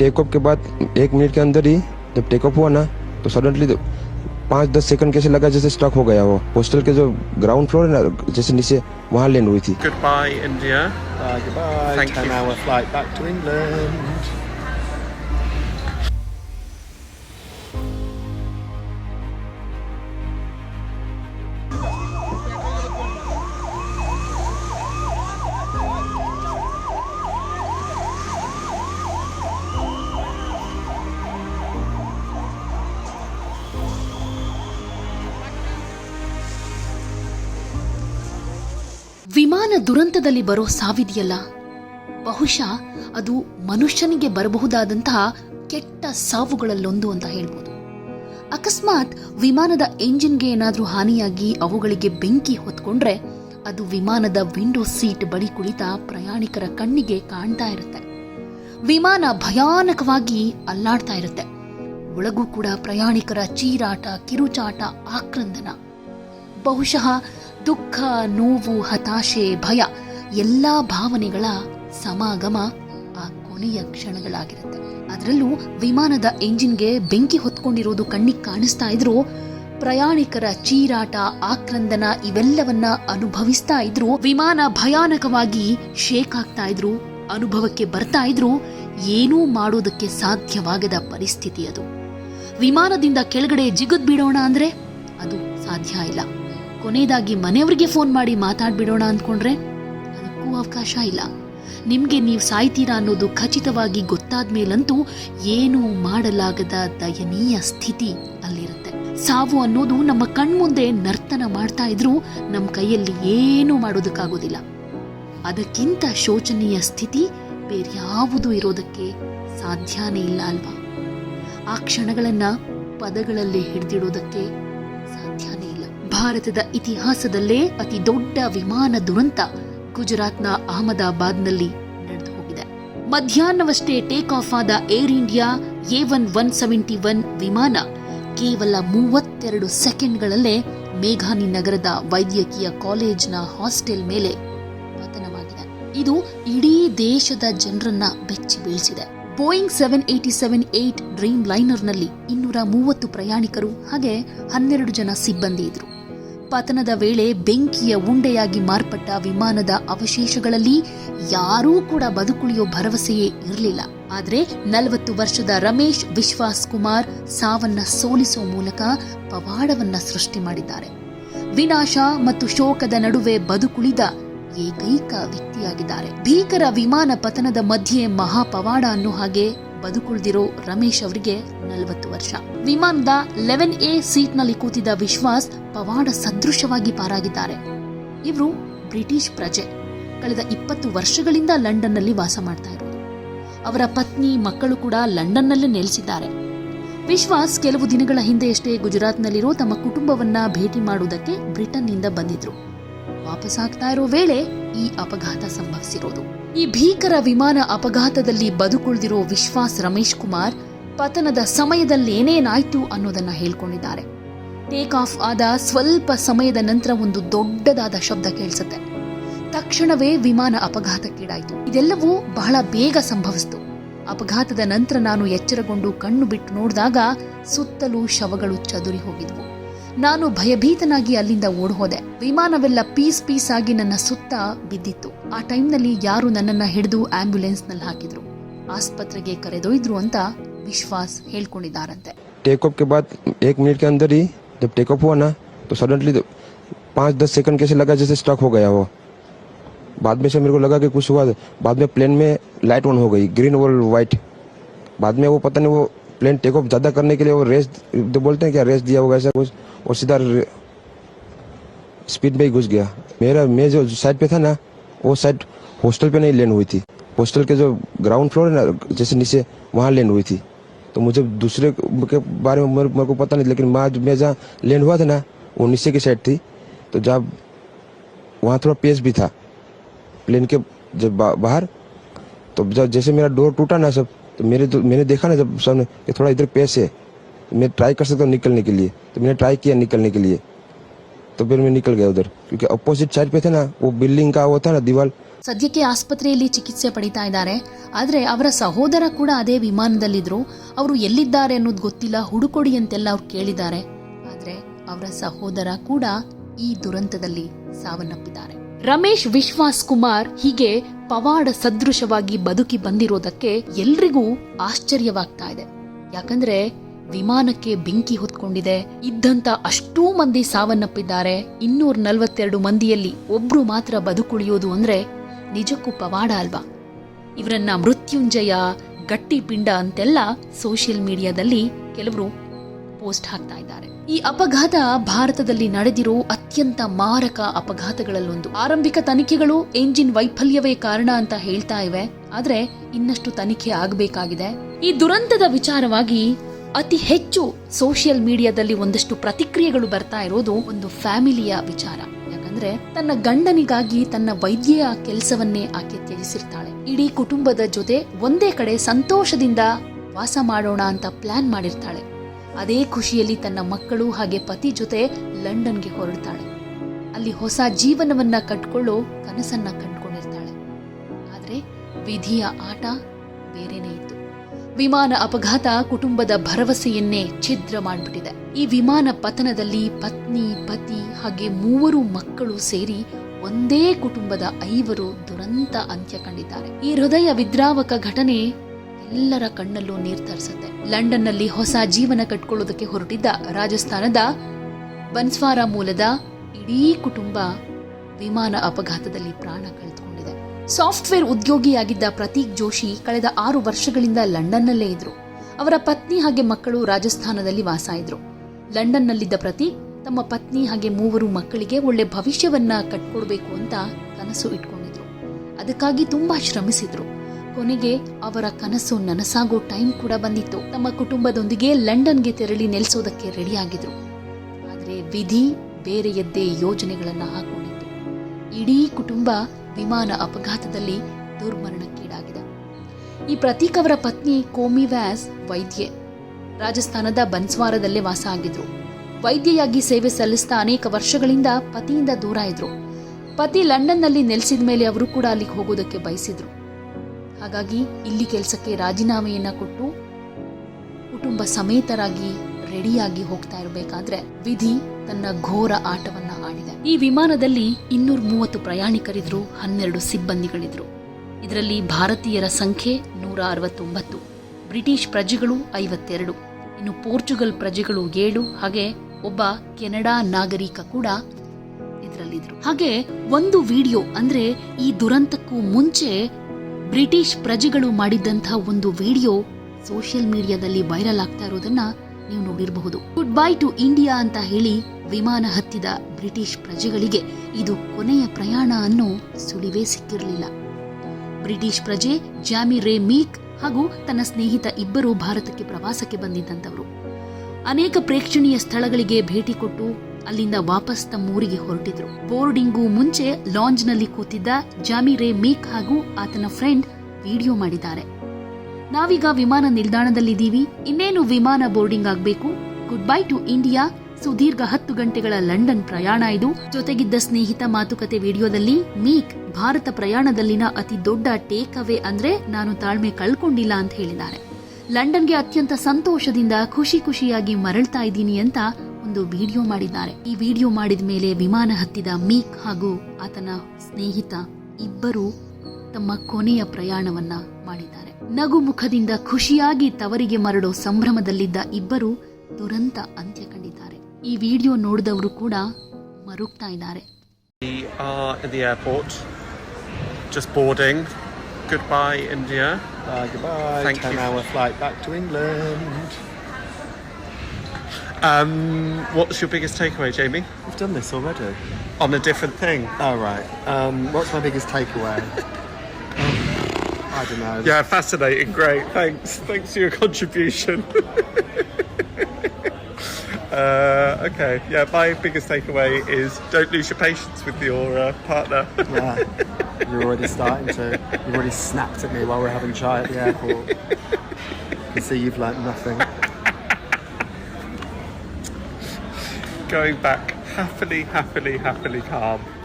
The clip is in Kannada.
टेक ऑफ़ के बाद एक मिनट के अंदर ही जब टेक ऑफ़ हुआ ना तो सडनली पाँच दस सेकंड कैसे लगा जैसे स्टक हो गया वो हॉस्टल के जो ग्राउंड फ्लोर है ना जैसे नीचे वहाँ लैंड हुई थी Goodbye, India. Bye, goodbye. Thank 10 you. hour flight back to England. ವಿಮಾನ ದುರಂತದಲ್ಲಿ ಬರೋ ಸಾವಿದೆಯಲ್ಲ? ಬಹುಶಃ ಅದು ಮನುಷ್ಯನಿಗೆ ಬರಬಹುದಾದಂತಹ ಕೆಟ್ಟ ಸಾವುಗಳಲ್ಲೊಂದು ಅಂತ ಹೇಳ್ಬೋದು. ಅಕಸ್ಮಾತ್ ವಿಮಾನದ ಎಂಜಿನ್ಗೆ ಏನಾದರೂ ಹಾನಿಯಾಗಿ ಅವುಗಳಿಗೆ ಬೆಂಕಿ ಹೊತ್ಕೊಂಡ್ರೆ ಅದು ವಿಮಾನದ ವಿಂಡೋ ಸೀಟ್ ಬಳಿ ಕುಳಿತ ಪ್ರಯಾಣಿಕರ ಕಣ್ಣಿಗೆ ಕಾಣ್ತಾ ಇರುತ್ತೆ. ವಿಮಾನ ಭಯಾನಕವಾಗಿ ಅಲ್ಲಾಡ್ತಾ ಇರುತ್ತೆ. ಒಳಗೂ ಕೂಡ ಪ್ರಯಾಣಿಕರ ಚೀರಾಟ, ಕಿರುಚಾಟ, ಆಕ್ರಂದನ. ಬಹುಶಃ ದುಃಖ, ನೋವು, ಹತಾಶೆ, ಭಯ ಎಲ್ಲಾ ಭಾವನೆಗಳ ಸಮಾಗಮ ಆ ಕೊನೆಯ ಕ್ಷಣಗಳಾಗಿರುತ್ತೆ. ಅದರಲ್ಲೂ ವಿಮಾನದ ಎಂಜಿನ್ಗೆ ಬೆಂಕಿ ಹೊತ್ಕೊಂಡಿರೋದು ಕಣ್ಣಿಗೆ ಕಾಣಿಸ್ತಾ ಇದ್ರು, ಪ್ರಯಾಣಿಕರ ಚೀರಾಟ, ಆಕ್ರಂದನ ಇವೆಲ್ಲವನ್ನ ಅನುಭವಿಸ್ತಾ ಇದ್ರು, ವಿಮಾನ ಭಯಾನಕವಾಗಿ ಶೇಕ್ ಆಗ್ತಾ ಇದ್ರು, ಅನುಭವಕ್ಕೆ ಬರ್ತಾ ಇದ್ರು ಏನೂ ಮಾಡೋದಕ್ಕೆ ಸಾಧ್ಯವಾಗದ ಪರಿಸ್ಥಿತಿ ಅದು. ವಿಮಾನದಿಂದ ಕೆಳಗಡೆ ಜಿಗದ್ ಬಿಡೋಣ ಅಂದ್ರೆ ಅದು ಸಾಧ್ಯ ಇಲ್ಲ. ಕೊನೆಯದಾಗಿ ಮನೆಯವರಿಗೆ ಫೋನ್ ಮಾಡಿ ಮಾತಾಡ್ಬಿಡೋಣ ಅಂದ್ಕೊಂಡ್ರೆ ಅದಕ್ಕೂ ಅವಕಾಶ ಇಲ್ಲ. ನಿಮಗೆ ನೀವು ಸಾಯ್ತೀರಾ ಅನ್ನೋದು ಖಚಿತವಾಗಿ ಗೊತ್ತಾದ ಮೇಲಂತೂ ಏನೂ ಮಾಡಲಾಗದ ದಯನೀಯ ಸ್ಥಿತಿ ಅಲ್ಲಿರುತ್ತೆ. ಸಾವು ಅನ್ನೋದು ನಮ್ಮ ಕಣ್ಮುಂದೆ ನರ್ತನ ಮಾಡ್ತಾ ಇದ್ರೂ ನಮ್ಮ ಕೈಯಲ್ಲಿ ಏನೂ ಮಾಡೋದಕ್ಕಾಗೋದಿಲ್ಲ. ಅದಕ್ಕಿಂತ ಶೋಚನೀಯ ಸ್ಥಿತಿ ಬೇರ್ಯಾವುದೂ ಇರೋದಕ್ಕೆ ಸಾಧ್ಯನೇ ಇಲ್ಲ ಅಲ್ವಾ? ಆ ಕ್ಷಣಗಳನ್ನ ಪದಗಳಲ್ಲಿ ಹಿಡಿದಿಡೋದಕ್ಕೆ ಭಾರತದ ಇತಿಹಾಸದಲ್ಲೇ ಅತಿ ದೊಡ್ಡ ವಿಮಾನ ದುರಂತ ಗುಜರಾತ್ನ ಅಹಮದಾಬಾದ್ನಲ್ಲಿ ನಡೆದು ಹೋಗಿದೆ. ಮಧ್ಯಾಹ್ನವಷ್ಟೇ ಟೇಕ್ ಆಫ್ ಆದ Air India A one one seventy one ವಿಮಾನ ಕೇವಲ ಮೂವತ್ತೆರಡು ಸೆಕೆಂಡ್ಗಳಲ್ಲೇ ಮೇಘಾನಿ ನಗರದ ವೈದ್ಯಕೀಯ ಕಾಲೇಜ್ನ ಹಾಸ್ಟೆಲ್ ಮೇಲೆ ಪತನವಾಗಿದೆ. ಇದು ಇಡೀ ದೇಶದ ಜನರನ್ನ ಬೆಚ್ಚಿ ಬೀಳಿಸಿದೆ. Boeing seven eighty seven eight dream ಲೈನರ್ನಲ್ಲಿ ಇನ್ನೂರ ಮೂವತ್ತು ಪ್ರಯಾಣಿಕರು ಹಾಗೆ ಹನ್ನೆರಡು ಜನ ಸಿಬ್ಬಂದಿ ಇದ್ರು. ಪತನದ ವೇಳೆ ಬೆಂಕಿಯ ಉಂಡೆಯಾಗಿ ಮಾರ್ಪಟ್ಟ ವಿಮಾನದ ಅವಶೇಷಗಳಲ್ಲಿ ಯಾರೂ ಕೂಡ ಬದುಕುಳಿಯೋ ಭರವಸೆಯೇ ಇರಲಿಲ್ಲ. ಆದರೆ ನಲವತ್ತು ವರ್ಷದ ರಮೇಶ್ ವಿಶ್ವಾಸ್ ಕುಮಾರ್ ಸಾವನ್ನ ಸೋಲಿಸುವ ಮೂಲಕ ಪವಾಡವನ್ನ ಸೃಷ್ಟಿ ಮಾಡಿದ್ದಾರೆ. ವಿನಾಶ ಮತ್ತು ಶೋಕದ ನಡುವೆ ಬದುಕುಳಿದ ಏಕೈಕ ವ್ಯಕ್ತಿಯಾಗಿದ್ದಾರೆ. ಭೀಕರ ವಿಮಾನ ಪತನದ ಮಧ್ಯೆ ಮಹಾಪವಾಡ ಅನ್ನೋ ಹಾಗೆ ಬದುಕುಳಿದಿರೋ ರಮೇಶ್ ಅವರಿಗೆ ನಲವತ್ತು ವರ್ಷ. ವಿಮಾನದ ಲೆವೆನ್ ಎ ಸೀಟ್ನಲ್ಲಿ ಕೂತಿದ್ದ ವಿಶ್ವಾಸ್ ಪವಾಡ ಸದೃಶವಾಗಿ ಪಾರಾಗಿದ್ದಾರೆ. ಇವರು ಬ್ರಿಟಿಷ್ ಪ್ರಜೆ. ಕಳೆದ ಇಪ್ಪತ್ತು ವರ್ಷಗಳಿಂದ ಲಂಡನ್ನಲ್ಲಿ ವಾಸ ಮಾಡ್ತಾ ಇರೋದು. ಅವರ ಪತ್ನಿ, ಮಕ್ಕಳು ಕೂಡ ಲಂಡನ್ನಲ್ಲೇ ನೆಲೆಸಿದ್ದಾರೆ. ವಿಶ್ವಾಸ್ ಕೆಲವು ದಿನಗಳ ಹಿಂದೆಯಷ್ಟೇ ಗುಜರಾತ್ನಲ್ಲಿರೋ ತಮ್ಮ ಕುಟುಂಬವನ್ನ ಭೇಟಿ ಮಾಡುವುದಕ್ಕೆ ಬ್ರಿಟನ್ನಿಂದ ಬಂದಿದ್ರು. ವಾಪಸ್ಸಾಗ್ತಾ ಇರೋ ವೇಳೆ ಈ ಅಪಘಾತ ಸಂಭವಿಸಿರೋದು. ಈ ಭೀಕರ ವಿಮಾನ ಅಪಘಾತದಲ್ಲಿ ಬದುಕುಳಿದಿರೋ ವಿಶ್ವಾಸ್ ರಮೇಶ್ ಕುಮಾರ್ ಪತನದ ಸಮಯದಲ್ಲಿ ಏನೇನಾಯ್ತು ಅನ್ನೋದನ್ನ ಹೇಳ್ಕೊಂಡಿದ್ದಾರೆ. ಟೇಕ್ ಆಫ್ ಆದ ಸ್ವಲ್ಪ ಸಮಯದ ನಂತರ ಒಂದು ದೊಡ್ಡದಾದ ಶಬ್ದ ಕೇಳಿಸುತ್ತೆ. ತಕ್ಷಣವೇ ವಿಮಾನ ಅಪಘಾತಕ್ಕೀಡಾಯಿತು. ಇದೆಲ್ಲವೂ ಬಹಳ ಬೇಗ ಸಂಭವಿಸಿತು. ಅಪಘಾತದ ನಂತರ ನಾನು ಎಚ್ಚರಗೊಂಡು ಕಣ್ಣು ಬಿಟ್ಟು ನೋಡಿದಾಗ ಸುತ್ತಲೂ ಶವಗಳು ಚದುರಿ ಹೋಗಿದ್ವು. ನಾನು ಭಯಭೀತನಾಗಿ ಅಲ್ಲಿಂದ ಓಡ್ಹೋದೆ ವಿಮಾನವೆಲ್ಲ ಪೀಸ್ ಪೀಸ್ ಆಗಿ ನನ್ನ ಸುತ್ತ ಬಿದ್ದಿತ್ತು ಆ ಟೈಮ್ನಲ್ಲಿ ಯಾರು ನನ್ನನ್ನ ಹಿಡಿದು ಆಂಬ್ಯುಲೆನ್ಸ್ ನಲ್ಲಿ ಹಾಕಿದ್ರು ಆಸ್ಪತ್ರೆಗೆ ಕರೆದೊಯ್ದ್ರು ಅಂತ ವಿಶ್ವಾಸ್ ಹೇಳ್ಕೊಂಡಿದ್ದಾರಂತೆ टेक ऑफ के बाद एक मिनट के अंदर ही जब टेक ऑफ हुआ ना तो सडनली पाँच दस सेकंड कैसे लगा जैसे स्टक हो गया वो बाद में से मेरे को लगा कि कुछ हुआ बाद में प्लेन में लाइट ऑन हो गई ग्रीन और वाइट बाद में वो पता नहीं वो प्लेन टेक ऑफ़ ज़्यादा करने के लिए वो रेस तो बोलते हैं क्या रेस दिया होगा ऐसा कुछ और सीधा स्पीड में ही घुस गया। मेरा मैं जो साइड पे था ना वो साइड हॉस्टल पे नहीं लैंड हुई थी। हॉस्टल के जो ग्राउंड फ्लोर है ना जैसे नीचे वहाँ लैंड हुई थी। तो मुझे दूसरे के बारे में मेरे को पता नहीं लेकिन माँ मैं जहाँ लैंड हुआ था ना वो नीचे की साइड थी। तो जब वहाँ थोड़ा पेस भी था प्लेन के जब बा, बाहर तो जब जैसे मेरा डोर टूटा ना सब तो मेरे तो मैंने देखा ना जब सामने कि थोड़ा इधर पेस है मैं ट्राई कर सकता हूँ निकलने के लिए तो मैंने ट्राई किया निकलने के लिए तो फिर मैं निकल गया उधर क्योंकि अपोजिट साइड पे थे ना वो बिल्डिंग का वो था ना दीवार ಸದ್ಯಕ್ಕೆ ಆಸ್ಪತ್ರೆಯಲ್ಲಿ ಚಿಕಿತ್ಸೆ ಪಡಿತಾ ಇದ್ದಾರೆ ಆದ್ರೆ ಅವರ ಸಹೋದರ ಕೂಡ ಅದೇ ವಿಮಾನದಲ್ಲಿದ್ರು ಅವರು ಎಲ್ಲಿದ್ದಾರೆ ಅನ್ನೋದು ಗೊತ್ತಿಲ್ಲ ಹುಡುಕೊಡಿ ಅಂತೆಲ್ಲ ಅವ್ರು ಕೇಳಿದ್ದಾರೆ ಆದ್ರೆ ಅವರ ಸಹೋದರ ಕೂಡ ಈ ದುರಂತದಲ್ಲಿ ಸಾವನ್ನಪ್ಪಿದ್ದಾರೆ ರಮೇಶ್ ವಿಶ್ವಾಸ್ ಕುಮಾರ್ ಹೀಗೆ ಪವಾಡ ಸದೃಶವಾಗಿ ಬದುಕಿ ಬಂದಿರೋದಕ್ಕೆ ಎಲ್ರಿಗೂ ಆಶ್ಚರ್ಯವಾಗ್ತಾ ಇದೆ. ಯಾಕಂದ್ರೆ ವಿಮಾನಕ್ಕೆ ಬೆಂಕಿ ಹೊತ್ಕೊಂಡಿದೆ. ಇದ್ದಂತ ಅಷ್ಟೂ ಮಂದಿ ಸಾವನ್ನಪ್ಪಿದ್ದಾರೆ. ಇನ್ನೂರ ನಲವತ್ತೆರಡು ಮಂದಿಯಲ್ಲಿ ಒಬ್ರು ಮಾತ್ರ ಬದುಕುಳಿಯೋದು ಅಂದ್ರೆ ನಿಜಕ್ಕೂ ಪವಾಡ ಅಲ್ವಾ? ಇವರನ್ನ ಮೃತ್ಯುಂಜಯ ಗಟ್ಟಿ ಪಿಂಡ ಅಂತೆಲ್ಲ ಸೋಷಿಯಲ್ ಮೀಡಿಯಾದಲ್ಲಿ ಕೆಲವರು ಪೋಸ್ಟ್ ಹಾಕ್ತಾ ಇದ್ದಾರೆ. ಈ ಅಪಘಾತ ಭಾರತದಲ್ಲಿ ನಡೆದಿರೋ ಅತ್ಯಂತ ಮಾರಕ ಅಪಘಾತಗಳಲ್ಲೊಂದು. ಆರಂಭಿಕ ತನಿಖೆಗಳು ಎಂಜಿನ್ ವೈಫಲ್ಯವೇ ಕಾರಣ ಅಂತ ಹೇಳ್ತಾ ಇವೆ. ಆದ್ರೆ ಇನ್ನಷ್ಟು ತನಿಖೆ ಆಗಬೇಕಾಗಿದೆ. ಈ ದುರಂತದ ವಿಚಾರವಾಗಿ ಅತಿ ಹೆಚ್ಚು ಸೋಷಿಯಲ್ ಮೀಡಿಯಾದಲ್ಲಿ ಒಂದಷ್ಟು ಪ್ರತಿಕ್ರಿಯೆಗಳು ಬರ್ತಾ ಇರೋದು ಒಂದು ಫ್ಯಾಮಿಲಿಯ ವಿಚಾರ. ಯಾಕಂದ್ರೆ ತನ್ನ ಗಂಡನಿಗಾಗಿ ತನ್ನ ವೈದ್ಯೆಯ ಕೆಲಸವನ್ನೇ ಆಕೆ ತ್ಯಜಿಸಿರ್ತಾಳೆ. ಇಡೀ ಕುಟುಂಬದ ಜೊತೆ ಒಂದೇ ಕಡೆ ಸಂತೋಷದಿಂದ ವಾಸ ಮಾಡೋಣ ಅಂತ ಪ್ಲಾನ್ ಮಾಡಿರ್ತಾಳೆ. ಅದೇ ಖುಷಿಯಲ್ಲಿ ತನ್ನ ಮಕ್ಕಳು ಹಾಗೆ ಪತಿ ಜೊತೆ ಲಂಡನ್ಗೆ ಹೊರಡ್ತಾಳೆ. ಅಲ್ಲಿ ಹೊಸ ಜೀವನವನ್ನ ಕಟ್ಕೊಳ್ಳೋ ಕನಸನ್ನ ಕಂಡುಕೊಂಡಿರ್ತಾಳೆ. ಆದ್ರೆ ವಿಧಿಯ ಆಟ ಬೇರೆನೇ ಇತ್ತು. ವಿಮಾನ ಅಪಘಾತ ಕುಟುಂಬದ ಭರವಸೆಯನ್ನೇ ಛಿದ್ರ ಮಾಡಿಬಿಟ್ಟಿದೆ. ಈ ವಿಮಾನ ಪತನದಲ್ಲಿ ಪತ್ನಿ, ಪತಿ ಹಾಗೆ ಮೂವರು ಮಕ್ಕಳು ಸೇರಿ ಒಂದೇ ಕುಟುಂಬದ ಐವರು ದುರಂತ ಅಂತ್ಯ ಕಂಡಿದ್ದಾರೆ. ಈ ಹೃದಯ ವಿದ್ರಾವಕ ಘಟನೆ ಎಲ್ಲರ ಕಣ್ಣಲ್ಲೂ ನೀರು ತರಿಸುತ್ತೆ. ಲಂಡನ್ನಲ್ಲಿ ಹೊಸ ಜೀವನ ಕಟ್ಕೊಳ್ಳೋದಕ್ಕೆ ಹೊರಟಿದ್ದ ರಾಜಸ್ಥಾನದ ಬನ್ಸ್ವಾರ ಮೂಲದ ಇಡೀ ಕುಟುಂಬ ವಿಮಾನ ಅಪಘಾತದಲ್ಲಿ ಪ್ರಾಣ ಕಳೆದುಕೊಂಡಿದೆ. ಸಾಫ್ಟ್ವೇರ್ ಉದ್ಯೋಗಿಯಾಗಿದ್ದ ಪ್ರತೀಕ್ ಜೋಶಿ ಕಳೆದ ಆರು ವರ್ಷಗಳಿಂದ ಲಂಡನ್ನಲ್ಲೇ ಇದ್ರು. ಅವರ ಪತ್ನಿ ಹಾಗೆ ಮಕ್ಕಳು ರಾಜಸ್ಥಾನದಲ್ಲಿ ವಾಸ ಇದ್ರು ಲಂಡನ್ನಲ್ಲಿದ್ದ ಪ್ರತೀಕ್ ತಮ್ಮ ಪತ್ನಿ ಹಾಗೆ ಮೂವರು ಮಕ್ಕಳಿಗೆ ಒಳ್ಳೆ ಭವಿಷ್ಯವನ್ನ ಕಟ್ಕೊಡ್ಬೇಕು ಅಂತ ಕನಸು ಇಟ್ಕೊಂಡಿದ್ರು. ಅದಕ್ಕಾಗಿ ತುಂಬಾ ಶ್ರಮಿಸಿದ್ರು. ಕೊನೆಗೆ ಅವರ ಕನಸು ನನಸಾಗೋ ಟೈಮ್ ಕೂಡ ಬಂದಿತ್ತು. ತಮ್ಮ ಕುಟುಂಬದೊಂದಿಗೆ ಲಂಡನ್ಗೆ ತೆರಳಿ ನೆಲೆಸೋದಕ್ಕೆ ರೆಡಿಯಾಗಿದ್ರು. ಆದರೆ ವಿಧಿ ಬೇರೆಯದ್ದೇ ಯೋಜನೆಗಳನ್ನು ಹಾಕೊಂಡಿತ್ತು. ಇಡೀ ಕುಟುಂಬ ವಿಮಾನ ಅಪಘಾತದಲ್ಲಿ ದುರ್ಮರಣಕ್ಕೀಡಾಗಿದೆ. ಈ ಪ್ರತೀಕ್ ಅವರ ಪತ್ನಿ ಕೋಮಿ ವ್ಯಾಸ್ ವೈದ್ಯೆ ರಾಜಸ್ಥಾನದ ಬನ್ಸ್ವಾರದಲ್ಲೇ ವಾಸ ಆಗಿದ್ರು. ವೈದ್ಯೆಯಾಗಿ ಸೇವೆ ಸಲ್ಲಿಸ್ತಾ ಅನೇಕ ವರ್ಷಗಳಿಂದ ಪತಿಯಿಂದ ದೂರ ಇದ್ರು. ಪತಿ ಲಂಡನ್ನಲ್ಲಿ ನೆಲೆಸಿದ ಮೇಲೆ ಅವರು ಕೂಡ ಅಲ್ಲಿಗೆ ಹೋಗೋದಕ್ಕೆ ಬಯಸಿದ್ರು. ಹಾಗಾಗಿ ಇಲ್ಲಿ ಕೆಲಸಕ್ಕೆ ರಾಜೀನಾಮೆಯನ್ನ ಕೊಟ್ಟು ಕುಟುಂಬ ಸಮೇತರಾಗಿ ರೆಡಿಯಾಗಿ ಹೋಗ್ತಾ ಇರಬೇಕಾದ್ರೆ ವಿಧಿ ತನ್ನ ಘೋರ ಆಟವನ್ನ ಆಡಿದೆ. ಈ ವಿಮಾನದಲ್ಲಿ ಇನ್ನೂರ ಮೂವತ್ತು ಪ್ರಯಾಣಿಕರಿದ್ರು, ಹನ್ನೆರಡು ಸಿಬ್ಬಂದಿಗಳಿದ್ರು. ಇದರಲ್ಲಿ ಭಾರತೀಯರ ಸಂಖ್ಯೆ ನೂರ ಅರವತ್ತೊಂಬತ್ತು, ಬ್ರಿಟಿಷ್ ಪ್ರಜೆಗಳು ಐವತ್ತೆರಡು, ಇನ್ನು ಪೋರ್ಚುಗಲ್ ಪ್ರಜೆಗಳು ಏಳು, ಹಾಗೆ ಒಬ್ಬ ಕೆನಡಾ ನಾಗರಿಕ ಕೂಡ ಇದರಲ್ಲಿದ್ರು. ಹಾಗೆ ಒಂದು ವಿಡಿಯೋ ಅಂದ್ರೆ ಈ ದುರಂತಕ್ಕೂ ಮುಂಚೆ ಬ್ರಿಟಿಷ್ ಪ್ರಜೆಗಳು ಮಾಡಿದ್ದಂತಹ ಒಂದು ವಿಡಿಯೋ ಸೋಷಿಯಲ್ ಮೀಡಿಯಾದಲ್ಲಿ ವೈರಲ್ ಆಗ್ತಾ ಇರೋದನ್ನ ನೀವು ನೋಡಿರಬಹುದು. ಗುಡ್ ಬೈ ಟು ಇಂಡಿಯಾ ಅಂತ ಹೇಳಿ ವಿಮಾನ ಹತ್ತಿದ ಬ್ರಿಟಿಷ್ ಪ್ರಜೆಗಳಿಗೆ ಇದು ಕೊನೆಯ ಪ್ರಯಾಣ ಅನ್ನೋ ಸುಳಿವೇ ಸಿಕ್ಕಿರಲಿಲ್ಲ. ಬ್ರಿಟಿಷ್ ಪ್ರಜೆ ಜಾಮಿ ರೇ ಮೀಕ್ ಹಾಗೂ ತನ್ನ ಸ್ನೇಹಿತ ಇಬ್ಬರು ಭಾರತಕ್ಕೆ ಪ್ರವಾಸಕ್ಕೆ ಬಂದಿದ್ದಂಥವರು. ಅನೇಕ ಪ್ರೇಕ್ಷಣೀಯ ಸ್ಥಳಗಳಿಗೆ ಭೇಟಿ ಕೊಟ್ಟು ಅಲ್ಲಿಂದ ವಾಪಸ್ ತಮ್ಮೂರಿಗೆ ಹೊರಟಿದ್ರು. ಬೋರ್ಡಿಂಗು ಮುಂಚೆ ಲಾಂಜ್ನಲ್ಲಿ ಕೂತಿದ್ದ ಜಾಮಿ ರೇ ಮೀಕ್ ಹಾಗೂ ಆತನ ಫ್ರೆಂಡ್ ವಿಡಿಯೋ ಮಾಡಿದ್ದಾರೆ. ನಾವೀಗ ವಿಮಾನ ನಿಲ್ದಾಣದಲ್ಲಿದ್ದೀವಿ. ಇನ್ನೇನು ವಿಮಾನ ಬೋರ್ಡಿಂಗ್ ಆಗ್ಬೇಕು? ಗುಡ್ ಬೈ ಟು ಇಂಡಿಯಾ ಸುದೀರ್ಘ ಹತ್ತು ಗಂಟೆಗಳ ಲಂಡನ್ ಪ್ರಯಾಣ ಇದು. ಜೊತೆಗಿದ್ದ ಸ್ನೇಹಿತ ಮಾತುಕತೆ ವಿಡಿಯೋದಲ್ಲಿ ಮೀಕ್ ಭಾರತ ಪ್ರಯಾಣದಲ್ಲಿನ ಅತಿ ದೊಡ್ಡ ಟೇಕ್ ಅವೇ ಅಂದ್ರೆ ನಾನು ತಾಳ್ಮೆ ಕಳ್ಕೊಂಡಿಲ್ಲ ಅಂತ ಹೇಳಿದ್ದಾರೆ. ಲಂಡನ್ಗೆ ಅತ್ಯಂತ ಸಂತೋಷದಿಂದ ಖುಷಿ ಖುಷಿಯಾಗಿ ಮರಳ್ತಾ ಇದ್ದೀನಿ ಅಂತ ಒಂದು ವಿಡಿಯೋ ಮಾಡಿದ್ದಾರೆ ಈ ವಿಡಿಯೋ ಮಾಡಿದ ಮೇಲೆ ವಿಮಾನ ಹತ್ತಿದ ಮೀಕ್ ಹಾಗೂ ಆತನ ಸ್ನೇಹಿತ ಇಬ್ಬರು ತಮ್ಮ ಕೊನೆಯ ಪ್ರಯಾಣವನ್ನ ಮಾಡಿದ್ದಾರೆ ನಗು ಮುಖದಿಂದ ಖುಷಿಯಾಗಿ ತವರಿಗೆ ಮರಳೋ ಸಂಭ್ರಮದಲ್ಲಿದ್ದ ಇಬ್ಬರು ದುರಂತ ಅಂತ್ಯ ಕಂಡಿದ್ದಾರೆ ಈ ವಿಡಿಯೋ ನೋಡಿದವರು ಕೂಡ ಮರುಗ್ತಾ ಇದ್ದಾರೆ. Goodbye, India. Bye, goodbye. Thank 10 you. hour flight back to England. Um, what's your biggest takeaway, Jamie? We've done this already. On a different thing. Oh, right. Um, what's my biggest takeaway? Um, I don't know. Yeah, fascinating. Great. Thanks. Thanks for your contribution. uh, okay. Yeah, my biggest takeaway is don't lose your patience with your uh, partner. Yeah. You're already starting to. You've already snapped at me while we're having chai at the airport. I can see you've learnt nothing. Going back happily, happily, happily calm.